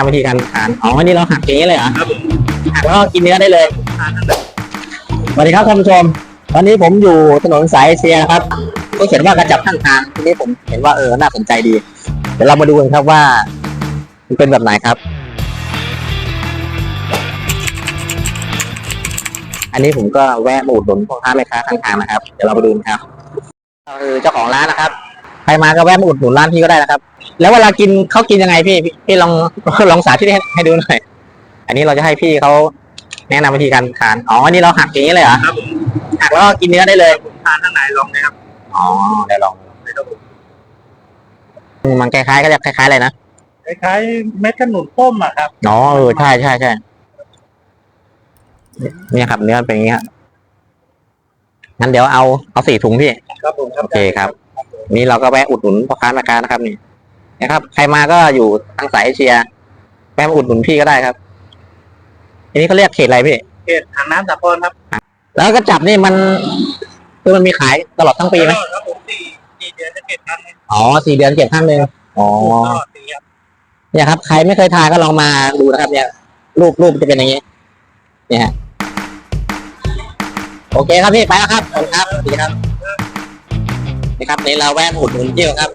ทำวิธีการทานอ๋อวันนี้เราหักอย่างนี้เลยเหรอครับผมหักแล้วก็กินเนื้อได้เลยสวัสดีครับท่านผู้ชม ตอนนี้ผมอยู่ถนนสายเอเชียครับ ก็เขียนว่ากระจับข้างทางทีนี้ผมเห็นว่าเออน่าสนใจดี เดี๋ยวเรามาดูกันครับว่า มันเป็นแบบไหนครับ อันนี้ผมก็แวะมาอุดหนุนพ่อค้าแม่ค้าข้างทางนะครับ เดี๋ยวเรามาดูกันครับคือเจ้าของร้านนะครับ ครมาก็แวะมาอุดหนุนร้านพี่ก็ได้นะครับ แล้วเวลากินเขากินยังไงพี่พี่พี่ลองลองสาธิตให้ให้ดูหน่อย อันนี้เราจะให้พี่เขาแนะนำวิธีการทาน อ๋อ อันนี้เราหักอย่างนี้เลยเหรอครับผมหักแล้วก็กินเนื้อได้เลย ทานทั้งไหนลองนะครับ อ๋อเดี๋ยวลองไม่ต้องอืมมันคล้ายๆก็จะคล้ายๆอะไรนะ คล้ายๆเม็ดขนุนต้มอะครับ อ๋อเออใช่ใช่ใช่เนี่ยครับเนื้อเป็นอย่างนี้ครับงั้นเดี๋ยวเอาเอาสี่ถุงพี่ ครับผมโอเคครับ นี่เราก็แวะอุดหนุนพ่อค้าแม่ค้านะครับนี่นะครับ ใครมาก็อยู่ทางสายเอเชียแวะมาอุดหนุนพี่ก็ได้ครับอันนี้เขาเรียกเขตอะไรพี่เขตทางน้ำสาครครับ แล้วก็จับนี่มันคือมันมีขายตลอดทั้งปีไหมครับผมสี่สี่เดือนจะเก็บครั้งหนึงอ๋อสี่เดือนเก็บครั้งหนึ่งอ๋อ ตลอดปีครับเนี่ยครับใครไม่เคยทานก็ลองมาดูนะครับ เนี่ย รูปรูปจะเป็นอย่างนี้ เนี่ยฮะโอเคครับพี่ไปแล้วครับขอบคุณครับสวัสดีครับ นะครับนี่เราแวะมาอุดหนุนเที่ยวครับ